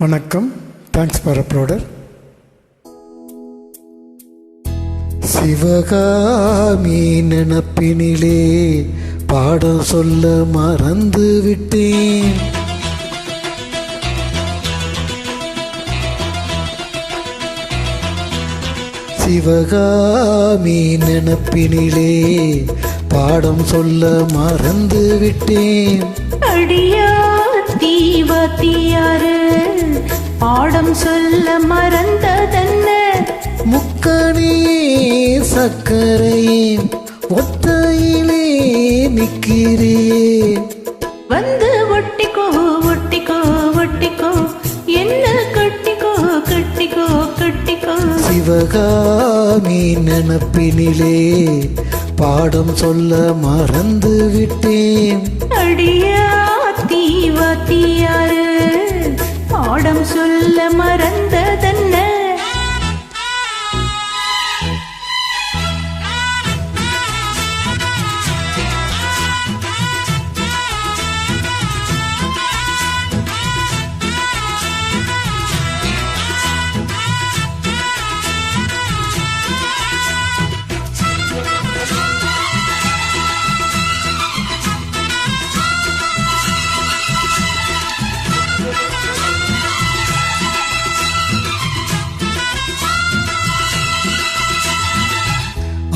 வணக்கம். Thanks for uploader Sivakami நினப்பினிலே பாடம் சொல்ல மறந்து விட்டேன். சிவகாமி நினப்பினிலே பாடம் சொல்ல மறந்து விட்டேன். அடியா. சொல்ல மறந்ததென்ன? முக்கணியே சக்கரையின் ஒத்தையிலே நிற்கிறியே வந்து ஒட்டிக்கோ ஒட்டிக்கோ ஒட்டிக்கோ. என்ன கட்டிக்கோ கட்டிக்கோ கட்டிக்கோ. சிவகாமி நினப்பினிலே பாடம் சொல்ல மறந்து விட்டேன் அடியா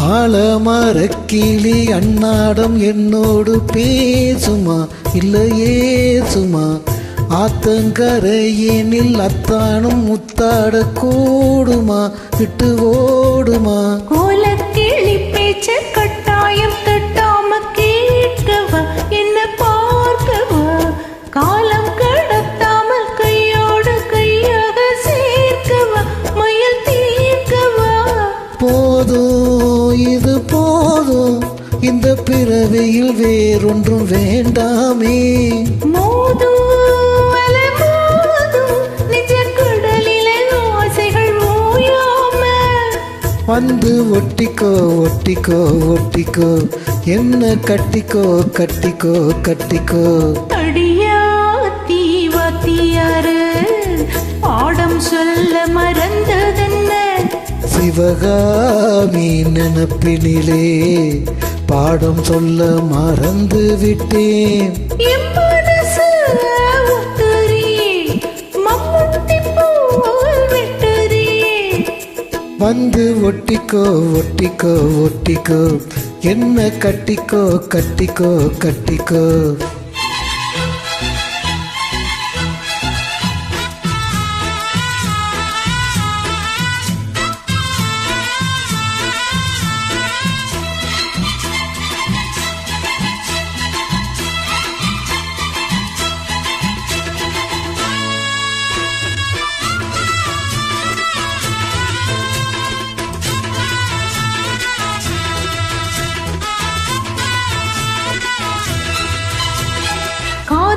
ஆலமரக்கிளி அன்னாடம் என்னோடு பேசுமா? இல்லையே சுமா ஆத்தங்கரையினில் அத்தானும் முத்தாட கூடுமா? விட்டு ஓடுமா? கோலக்கிளி பேச்ச கட்டாயம் தட்டாம கேட்கவா? என்ன பார்க்கவா? காலம் கடத்தாமல் கையோடு கையாக சேர்க்கவா? மயில் தீர்க்கவா? போதும். இது போதும். இந்த பிறவியில் வேறொன்றும் வேண்டாமே. வந்து ஒட்டிக்கோ ஒட்டிக்கோ ஒட்டிக்கோ. என்ன கட்டிக்கோ கட்டிக்கோ கட்டிக்கோ. அடியா தீவாத்தியாரு. பாடம் சொல்ல மறந்ததென்ன சிவகாமி நினப்பினிலே பாடம் சொல்ல மறந்து விட்டேன். வந்து ஒட்டிக்கோ ஒட்டிக்கோ ஒட்டிக்கோ என்ன கட்டிக்கோ கட்டிக்கோ கட்டிக்கோ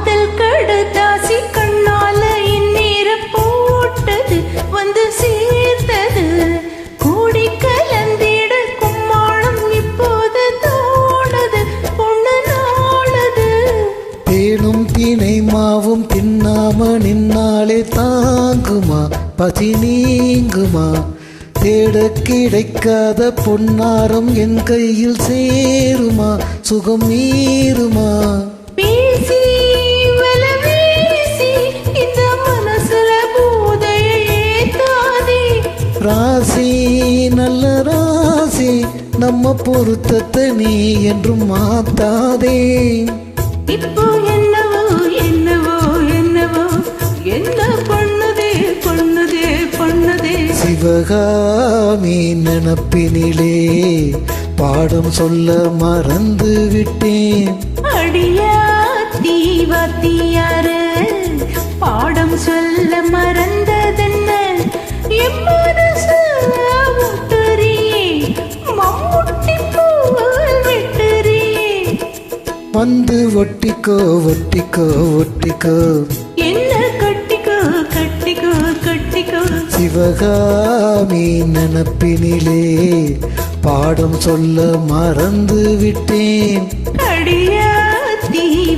காதல் கடுதாசி கண்ணால இந்நீர போட்டது வந்து சேர்ந்தது. கூடி கலந்திட கும்மாளம் இப்போது தோணுது பொண்ணு நாளது. தேனும் தினை மாவும் தின்னாம நின்னாலே தாங்குமா பசி நீங்குமா? தேட கிடைக்காத பொன்னாரம் என் கையில் சேருமா சுகம் மீறுமா? ராசி நல்ல ராசி நம்ம பொருத்தத்தை நீ என்றும் மாத்தாதே. இப்போ என்னவோ என்னவோ என்னவோ என்ன பண்ணுதே பண்ணுதே பண்ணுதே. சிவகாமி நினப்பினிலே பாடம் சொல்ல மறந்து விட்டேன் அடியா தீவாத்தியாரு வந்து ஒட்டிக்கோ ஒட்டிக்கோ ஒட்டிக்கோ. என்ன கட்டிக்கோ கட்டிக்கோ கட்டிக்கோ. சிவகாமி நினப்பினிலே பாடம் சொல்ல மறந்து விட்டேன் அடியா மறந்த